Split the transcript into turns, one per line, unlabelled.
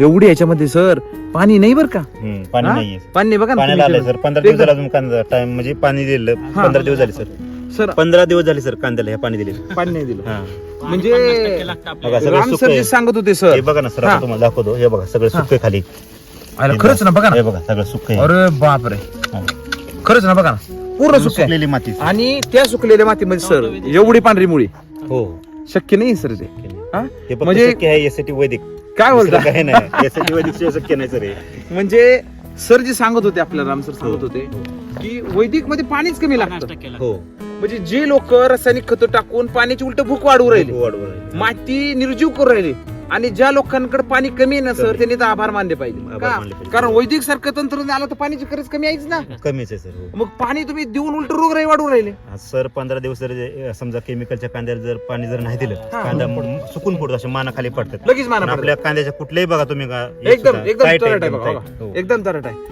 एवढी याच्यामध्ये सर. पाणी नाही बरं का?
हम्म, पाणी
हा?
नाहीये
पाणी नाही बघा ना
पाण्याला आलंय
तुम्ही
सर. पंधरा दिवस
एकदम-
झाला अजून कांदा टाइम म्हणजे पाणी दिलेलं.
हा.
पंधरा दिवस झाले सर.
सर
पंधरा दिवस झाले सर कांद्याला हे पाणी दिले
पाणी नाही दिलं.
हा.
म्हणजे
बघा सगळं
राम
सुकं
सर जे
आहे.
सांगत होते
हे
सर
बघा ना सर
हा.
आता तुम्हाला दाखवतो. हे बघा सगळं खाली.
अरे खरंच ना बघा
हे
ना
बघा सगळं सुक आहे.
अरे बापरे.
हा.
खरंच ना बघा ना. पूर्ण सुक आहे.
सुकलेली माती
आणि त्या सुकलेल्या मातीमध्ये सर एवढी पांढरी मुळी.
हो.
शक्य नाही सर ते. हा?
हे फक्त
म्हणजे-
शक्य आहे यासाठी वैदिक
काय बोलता?
काही नाही. यासाठी वैदिक शिवाय शक्य नाही सर हे.
म्हणजे सर जे सांगत होते आपल्याला राम सर सांगत
हो.
होते की वैदिकमध्ये पाणीच कमी लागतं.
हो.
म्हणजे जे लोक रासायनिक खतं टाकून पाण्याची उलट भूक वाढवू राहिले
वाढवून.
माती निर्जीव करू राहिले आणि ज्या लोकांकडे पाणी कमी आहे ना सर. त्यांनी तर आभार मानले पाहिजे
आभार
का
मानले पाहिजे.
कारण वैदिक सारखं तंत्रज्ञान आलं तर पाण्याची गरज कमी आहेच ना
कमीच आहे सर हो.
मग पाणी तुम्ही देऊन उलट रोगराई वाढवू राहिले
आज सर पंधरा दिवस जर जे- समजा केमिकलच्या कांद्याला जर पाणी जर नाही दिलं
हा.
कांदा सुकून पडतो असे मानाखाली पडतात
लगेच माना
पण. आपल्या कांद्याच्या कुठल्याही बघा तुम्ही का
एकदम
सुद्धा
एकदम तरट आहे बघा. बघा.
हो.
एकदम तरट आहे